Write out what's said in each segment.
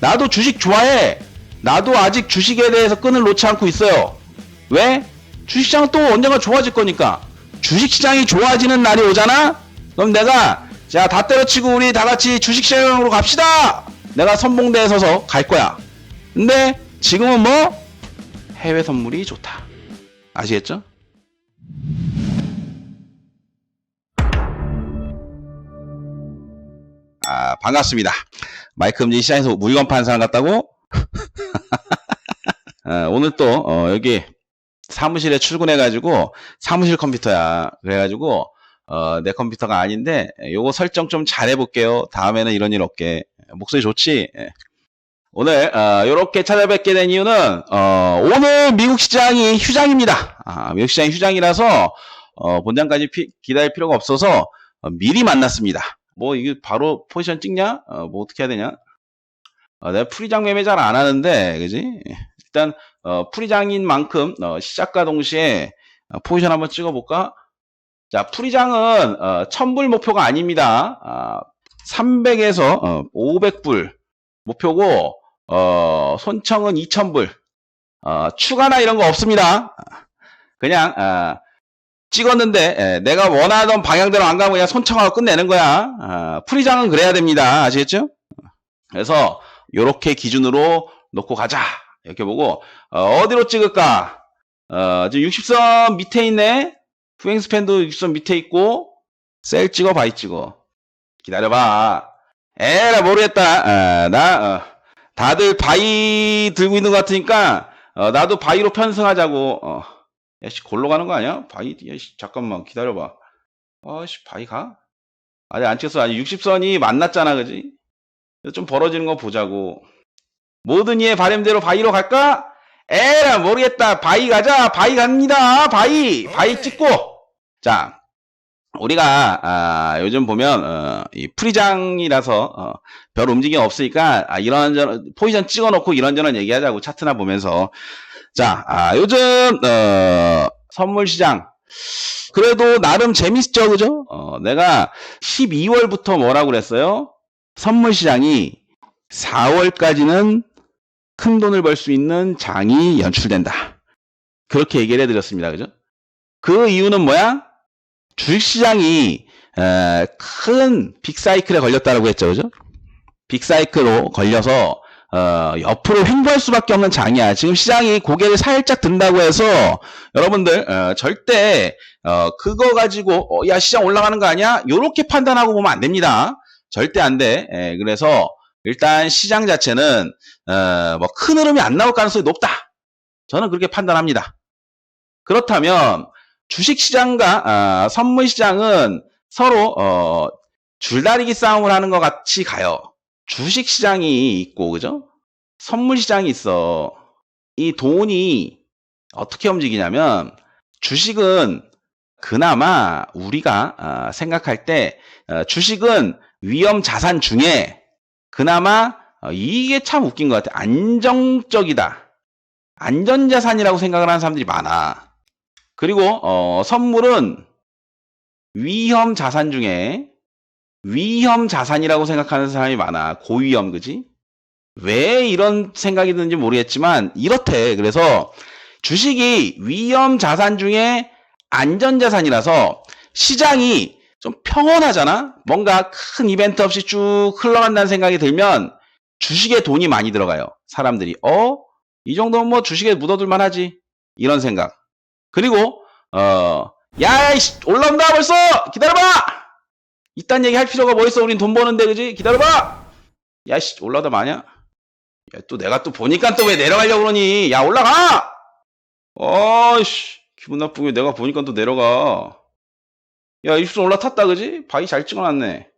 나도 주식 좋아해. 나도 아직 주식에 대해서 끈을 놓지 않고 있어요. 왜? 주식시장은 또 언젠가 좋아질 거니까. 주식시장이 좋아지는 날이 오잖아? 그럼 내가, 자, 다 때려치고 우리 다 같이 주식시장으로 갑시다! 내가 선봉대에 서서 갈 거야. 근데 지금은 뭐? 해외 선물이 좋다. 아시겠죠? 아, 반갑습니다. 마이크 음진 시장에서 물건 파는 사람 같다고? 어, 오늘 또, 어, 여기 사무실에 출근해가지고, 사무실 컴퓨터야. 그래가지고, 어, 내 컴퓨터가 아닌데, 요거 설정 좀 잘 해볼게요. 다음에는 이런 일 없게. 목소리 좋지? 예. 오늘, 어, 요렇게 찾아뵙게 된 이유는, 어, 오늘 미국 시장이 휴장입니다. 아, 미국 시장이 휴장이라서, 어, 본장까지 피- 기다릴 필요가 없어서, 어, 미리 만났습니다. 뭐 이게 바로 포지션 찍냐? 어, 뭐 어떻게 해야 되냐? 어, 내가 프리장 매매 잘 안 하는데, 그지? 일단 어, 프리장인 만큼 어, 시작과 동시에 어, 포지션 한번 찍어볼까? 자, 프리장은 어, 1000불 목표가 아닙니다. 아, 300에서 500불 목표고 어, 손청은 2000불. 어, 추가나 이런 거 없습니다. 그냥 아, 찍었는데 예, 내가 원하던 방향대로 안 가면 그냥 손청하고 끝내는 거야. 아, 프리장은 그래야 됩니다. 아시겠죠? 그래서 요렇게 기준으로 놓고 가자. 이렇게 보고 어, 디로 찍을까? 어, 지금 60선 밑에 있네. 후행 스팬도 60선 밑에 있고 셀 찍어 바이 찍어. 기다려봐. 에라 모르겠다. 아, 나 어, 다들 바이 들고 있는 것 같으니까 어, 나도 바이로 편승하자고. 어. 야씨 골로 가는 거 아니야? 바이 야씨 잠깐만 기다려봐. 아씨 바이 가? 아니 안 찍었어. 아니 60선이 만났잖아, 그지? 좀 벌어지는 거 보자고. 모든 이의 바램대로 바이로 갈까? 에라 모르겠다. 바이 가자. 바이 갑니다. 바이 바이 찍고. 자 우리가 아, 요즘 보면 어, 이 프리장이라서 어, 별 움직임 없으니까 아, 이런저런 포지션 찍어놓고 이런저런 얘기하자고 차트나 보면서 자 아, 요즘 어, 선물 시장 그래도 나름 재밌죠 그죠? 어, 내가 12월부터 뭐라고 그랬어요? 선물 시장이 4월까지는 큰 돈을 벌 수 있는 장이 연출된다. 그렇게 얘기를 해드렸습니다. 그죠? 그 이유는 뭐야? 주식시장이 에, 큰 빅사이클에 걸렸다고 했죠. 그죠? 빅사이클로 걸려서 어, 옆으로 횡보할 수밖에 없는 장이야. 지금 시장이 고개를 살짝 든다고 해서 여러분들 어, 절대 어, 그거 가지고 어, 야 시장 올라가는 거 아니야? 요렇게 판단하고 보면 안 됩니다. 절대 안 돼. 예, 그래서 일단 시장 자체는 어, 뭐큰 흐름이 안 나올 가능성이 높다. 저는 그렇게 판단합니다. 그렇다면 주식 시장과 아, 선물 시장은 서로 어, 줄다리기 싸움을 하는 것 같이 가요. 주식 시장이 있고 그죠? 선물 시장이 있어. 이 돈이 어떻게 움직이냐면 주식은 그나마 우리가 아, 생각할 때 어, 주식은 위험 자산 중에 그나마 어, 이게 참 웃긴 것 같아. 안정적이다. 안전자산이라고 생각을 하는 사람들이 많아. 그리고 어, 선물은 위험 자산 중에 위험 자산이라고 생각하는 사람이 많아. 고위험, 그지? 왜 이런 생각이 드는지 모르겠지만 이렇대. 그래서 주식이 위험 자산 중에 안전 자산이라서 시장이 좀 평온하잖아. 뭔가 큰 이벤트 없이 쭉 흘러간다는 생각이 들면 주식에 돈이 많이 들어가요. 사람들이 어? 이 정도면 뭐 주식에 묻어둘만 하지. 이런 생각. 그리고 어, 야, 올라온다 벌써. 기다려봐. 이딴 얘기 할 필요가 뭐 있어? 우린 돈 버는데 그지? 기다려봐. 야, 씨, 올라오다 마냐? 야, 또 내가 또 보니까 또 왜 내려가려고 그러니? 야, 올라가. 어이씨, 기분 나쁘게 내가 보니까 또 내려가. 야, 입술 올라탔다 그지? 바위 잘 찍어놨네.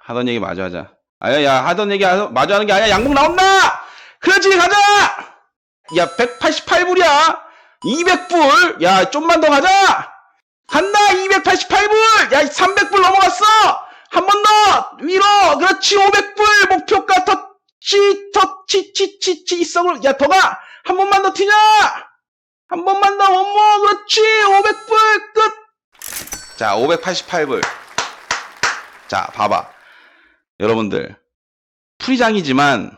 하던 얘기 마저 하자. 아야, 야, 하던 얘기 하- 마저 하는 게 아니야. 양봉 나온다. 그렇지, 가자. 야, 188불이야. 200불! 야, 좀만 더 가자! 간다! 288불! 야, 300불 넘어갔어! 한 번 더! 위로! 그렇지, 500불! 목표가 터치, 터치, 치, 치, 치, 이성을, 야, 더 가! 한 번만 더 튀자! 한 번만 더, 원모! 그렇지! 500불! 끝! 자, 588불. 자, 봐봐. 여러분들. 풀이장이지만,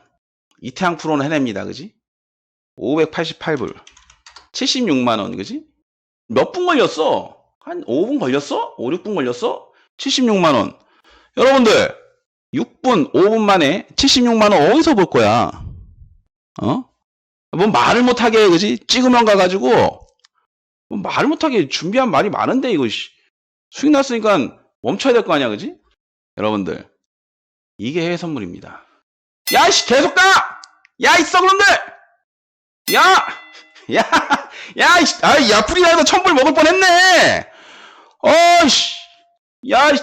이태양 프로는 해냅니다. 그지? 588불. 76만원, 그지? 몇 분 걸렸어? 한 5분 걸렸어? 5, 6분 걸렸어? 76만원. 여러분들, 6분, 5분 만에 76만원 어디서 볼 거야? 어? 뭐 말을 못하게, 해, 그지? 찍으면 가가지고, 뭐 말을 못하게 준비한 말이 많은데, 이거, 씨. 수익 났으니까 멈춰야 될 거 아니야, 그지? 여러분들, 이게 해외 선물입니다. 야, 씨, 계속 가! 야, 이 썩은들! 야! 야! 야, 아이, 야풀이라도 천불 먹을 뻔 했네! 어이씨! 야, 이씨.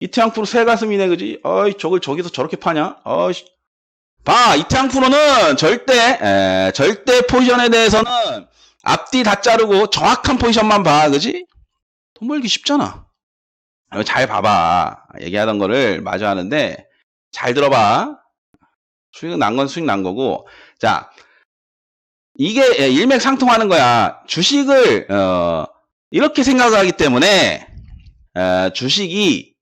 이태양 프로 새 가슴이네, 그지? 어이, 저걸 저기서 저렇게 파냐? 어이씨. 봐, 이태양 프로는 절대, 에, 절대 포지션에 대해서는 앞뒤 다 자르고 정확한 포지션만 봐, 그지? 돈 벌기 쉽잖아. 이거 잘 봐봐. 얘기하던 거를 마저 하는데, 잘 들어봐. 수익 난건 수익 난 거고. 자, 이게 예, 일맥상통하는 거야. 주식을, 어, 이렇게 생각하기 때문에, 어, 주식이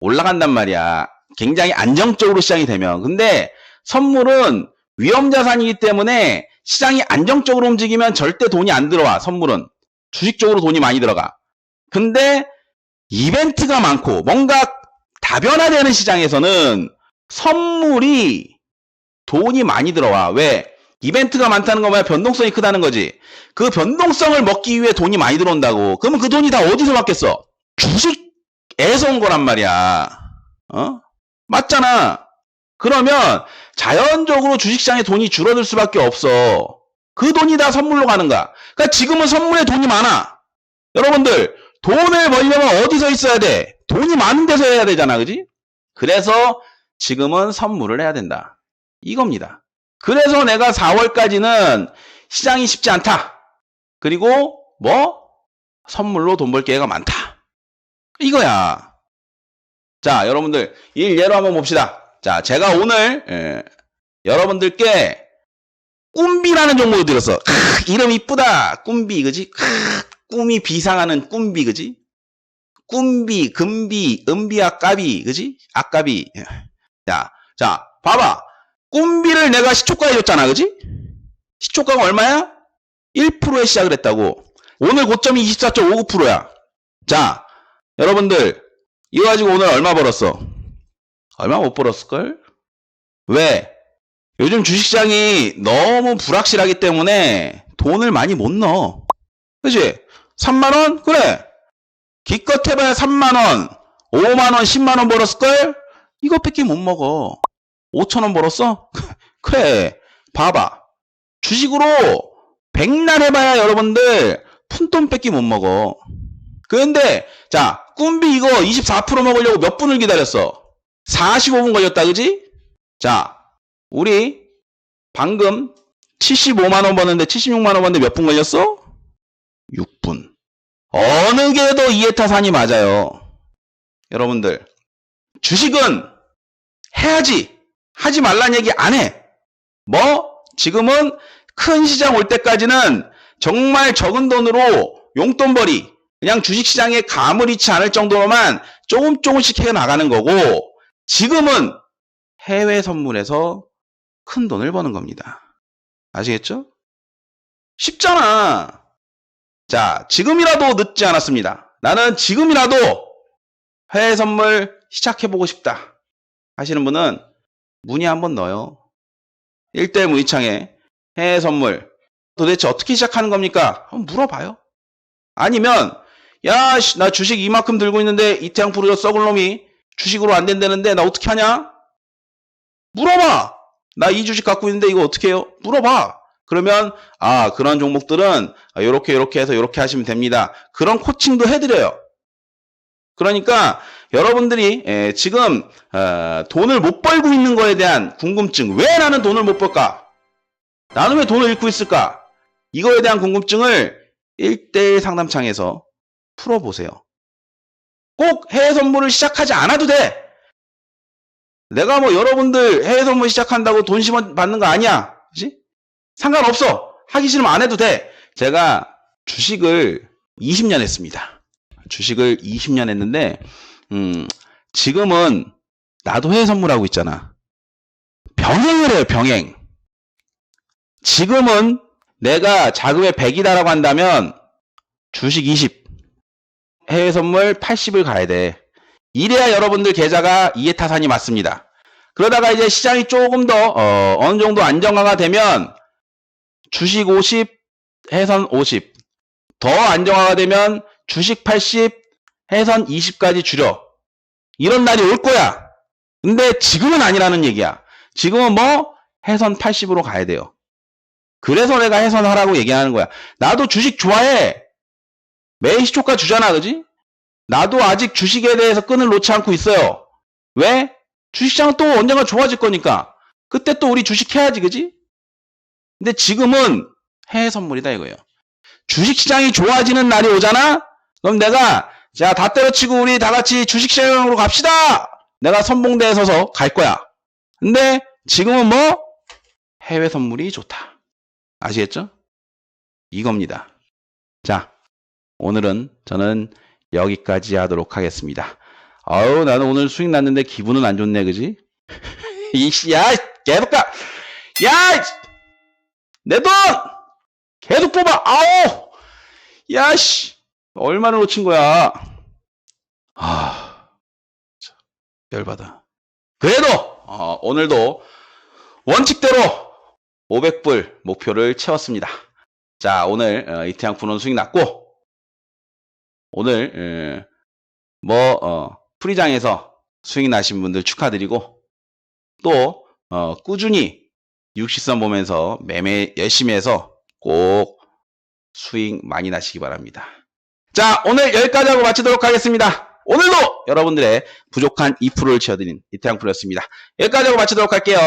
올라간단 말이야. 굉장히 안정적으로 시장이 되면. 근데 선물은 위험 자산이기 때문에 시장이 안정적으로 움직이면 절대 돈이 안 들어와, 선물은. 주식 쪽으로 돈이 많이 들어가. 근데 이벤트가 많고 뭔가 다변화되는 시장에서는 선물이 돈이 많이 들어와. 왜? 이벤트가 많다는 거 뭐야? 변동성이 크다는 거지. 그 변동성을 먹기 위해 돈이 많이 들어온다고. 그러면 그 돈이 다 어디서 왔겠어? 주식에서 온 거란 말이야. 어? 맞잖아. 그러면 자연적으로 주식시장에 돈이 줄어들 수밖에 없어. 그 돈이 다 선물로 가는 거야. 그러니까 지금은 선물에 돈이 많아. 여러분들, 돈을 벌려면 어디서 있어야 돼? 돈이 많은 데서 해야 되잖아. 그지? 그래서 지금은 선물을 해야 된다. 이겁니다. 그래서 내가 4월까지는 시장이 쉽지 않다. 그리고 뭐? 선물로 돈 벌 기회가 많다. 이거야. 자, 여러분들 일 예로 한번 봅시다. 자, 제가 오늘 예, 여러분들께 꿈비라는 종목을 드렸어. 크, 이름 이쁘다. 꿈비, 그지? 크, 꿈이 비상하는 꿈비, 그지? 꿈비, 금비, 은비야, 까비, 그지? 아까비. 자, 자, 봐봐. 꿈비를 내가 시초가에 줬잖아, 그지? 시초가가 얼마야? 1%에 시작을 했다고. 오늘 고점이 24.59%야. 자, 여러분들, 이거 가지고 오늘 얼마 벌었어? 얼마 못 벌었을걸? 왜? 요즘 주식시장이 너무 불확실하기 때문에 돈을 많이 못 넣어. 그지? 3만원? 그래. 기껏 해봐야 3만원, 5만원, 10만원 벌었을걸? 이거밖에 못 먹어. 5천원 벌었어? 그래. 봐봐. 주식으로 백날 해봐야 여러분들 푼돈밖에 못 먹어. 그런데 자 꿈비 이거 24% 먹으려고 몇 분을 기다렸어? 45분 걸렸다 그지? 자 우리 방금 75만원 버는데 76만원 버는데 몇 분 걸렸어? 6분. 어느 게 더 이해타산이 맞아요. 여러분들 주식은 해야지 하지 말란 얘기 안 해. 뭐 지금은 큰 시장 올 때까지는 정말 적은 돈으로 용돈벌이 그냥 주식시장에 감을 잃지 않을 정도로만 조금 조금씩 해 나가는 거고 지금은 해외 선물에서 큰 돈을 버는 겁니다. 아시겠죠? 쉽잖아. 자, 지금이라도 늦지 않았습니다. 나는 지금이라도 해외 선물 시작해보고 싶다. 하시는 분은 문의 한번 넣어요. 1대 문의창에 해외 선물 도대체 어떻게 시작하는 겁니까? 한번 물어봐요. 아니면 야, 씨, 나 주식 이만큼 들고 있는데 이태양 프로저 썩을 놈이 주식으로 안 된다는데 나 어떻게 하냐? 물어봐. 나 이 주식 갖고 있는데 이거 어떻게 해요? 물어봐. 그러면 아 그런 종목들은 이렇게 이렇게 해서 이렇게 하시면 됩니다. 그런 코칭도 해드려요. 그러니까 여러분들이 에, 지금 어, 돈을 못 벌고 있는 거에 대한 궁금증 왜 나는 돈을 못 벌까? 나는 왜 돈을 잃고 있을까? 이거에 대한 궁금증을 1대1 상담창에서 풀어보세요. 꼭 해외 선물을 시작하지 않아도 돼. 내가 뭐 여러분들 해외 선물 시작한다고 돈 심어 받는 거 아니야. 그지? 상관없어. 하기 싫으면 안 해도 돼. 제가 주식을 20년 했습니다. 주식을 20년 했는데, 음, 지금은 나도 해외 선물하고 있잖아. 병행을 해요, 병행. 지금은 내가 자금의 100이다라고 한다면 주식 20, 해외 선물 80을 가야 돼. 이래야 여러분들 계좌가 이해타산이 맞습니다. 그러다가 이제 시장이 조금 더 어, 어느 정도 안정화가 되면 주식 50, 해선 50. 더 안정화가 되면 주식 80, 해선 20까지 줄여. 이런 날이 올 거야. 근데 지금은 아니라는 얘기야. 지금은 뭐 해선 80으로 가야 돼요. 그래서 내가 해선하라고 얘기하는 거야. 나도 주식 좋아해. 매일 시초가 주잖아, 그지? 나도 아직 주식에 대해서 끈을 놓지 않고 있어요. 왜? 주식시장은 또 언젠가 좋아질 거니까. 그때 또 우리 주식 해야지, 그지? 근데 지금은 해외 선물이다 이거예요. 주식시장이 좋아지는 날이 오잖아? 그럼 내가, 자, 다 때려치고 우리 다 같이 주식 시장으로 갑시다! 내가 선봉대에 서서 갈 거야. 근데 지금은 뭐? 해외 선물이 좋다. 아시겠죠? 이겁니다. 자, 오늘은 저는 여기까지 하도록 하겠습니다. 아우, 나는 오늘 수익 났는데 기분은 안 좋네, 그지? 이씨, 야, 계속 가! 야! 내 돈! 계속 뽑아! 아우! 야, 씨! 얼마나 놓친 거야? 아, 참, 열받아. 그래도, 어, 오늘도 원칙대로 500불 목표를 채웠습니다. 자, 오늘, 어, 이태양 분원 수익 났고, 오늘, 에, 뭐, 어, 프리장에서 수익 나신 분들 축하드리고, 또, 어, 꾸준히 육시선 보면서 매매 열심히 해서 꼭 수익 많이 나시기 바랍니다. 자, 오늘 여기까지 하고 마치도록 하겠습니다. 오늘도 여러분들의 부족한 2%를 채워드린 이태양 프로였습니다. 여기까지 하고 마치도록 할게요.